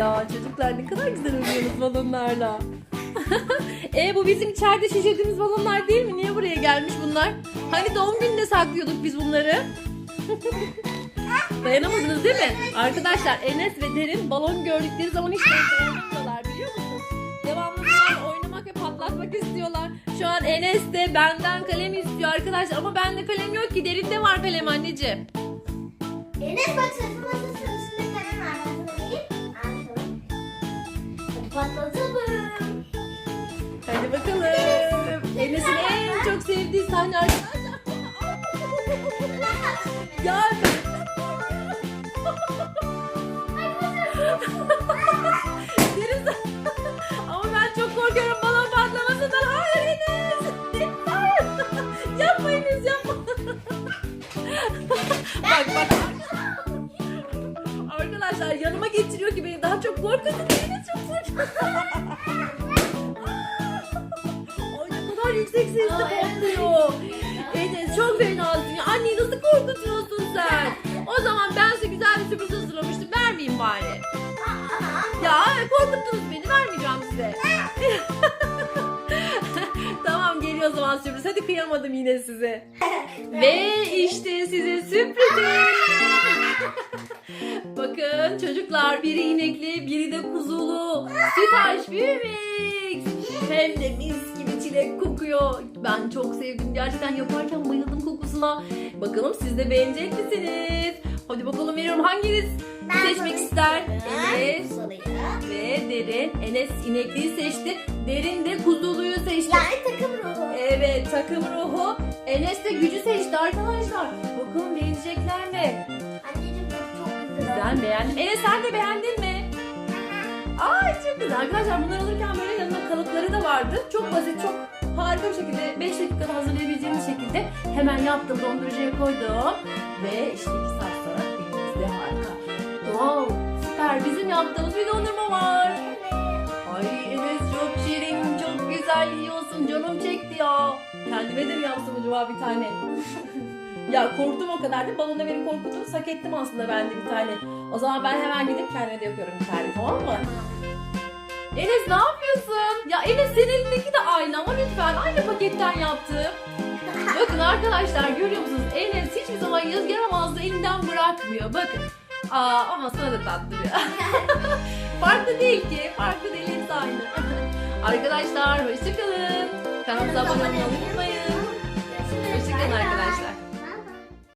Ya çocuklar ne kadar güzel oynuyorsunuz balonlarla. e bu bizim içeride şişirdiğimiz balonlar değil mi? Niye buraya gelmiş bunlar? Hani doğum gününde saklıyorduk biz bunları. Dayanamadınız değil mi? Arkadaşlar Enes ve Derin balon gördükleri zaman hiç dayanamıyorlar biliyor musunuz? Devamlı bunlarla oynamak ve patlatmak istiyorlar. Şu an Enes de benden kalem istiyor arkadaşlar ama bende kalem yok ki. Derinde var kalem anneciğim. Enes bak sınıfı patlatalım. Hadi bakalım. Enes'in en çok sevdiği sahne arkadaşlar. Ya Arkadaşlar yanıma getiriyor ki beni daha çok korkutuyor. Enes çok korkuyor. Ay ne kadar yüksek sesle patlıyor. Enes çok fenasın ya. Anneyi nasıl korkutuyorsun sen? O zaman ben size güzel bir sürpriz hazırlamıştım. Vermeyeyim bari. Ya korkuttunuz beni. Vermeyeceğim size. tamam geliyor o zaman sürpriz. Hadi kıyamadım yine size. Ve işte size sürprizim. Çocuklar biri inekli biri de kuzulu. Sütaş büyümük. Hem de mis gibi çilek kokuyor. Ben çok sevdim. Gerçekten yaparken bayıldım kokusuna. Bakalım siz de beğenecek misiniz? Hadi bakalım veriyorum hanginiz seçmek ister? Enes ve Derin. Enes inekliyi seçti. Derin de kuzuluyu seçti. Yani takım ruhu. Evet takım ruhu. Enes de gücü seçti arkadaşlar. Beğendim. Enes sen de beğendin mi? Ay çok güzel. Arkadaşlar bunları alırken böyle yanında kalıpları da vardı. Çok basit, çok harika bir şekilde 5 dakikada hazırlayabileceğimiz şekilde hemen yaptım. Dondurucuya koydum. Ve işte 2 saat sonra elimizde harika. Wow, süper. Bizim yaptığımız bir dondurma var. Ay Enes çok şirin, çok güzel yiyorsun. Canım çekti ya. Kendime de mi yapsam acaba bir tane? ya korktum o kadar değil. Balonda beni korkuttunuz. Hak ettim aslında ben de bir tane. O zaman ben hemen gidip kendime de yapıyorum bir tane tamam mı? Enes ne yapıyorsun? Ya Enes senin elindeki de aynı ama lütfen aynı paketten yaptım. Bakın arkadaşlar görüyor musunuz? Enes hiçbir zaman yaz yaramazlığı elinden bırakmıyor. Bakın. Aa ama sana da tattırıyor. farklı değil ki. Farklı değil hepsi aynı. arkadaşlar hoşçakalın. Kanalımıza abone olmayı unutmayın.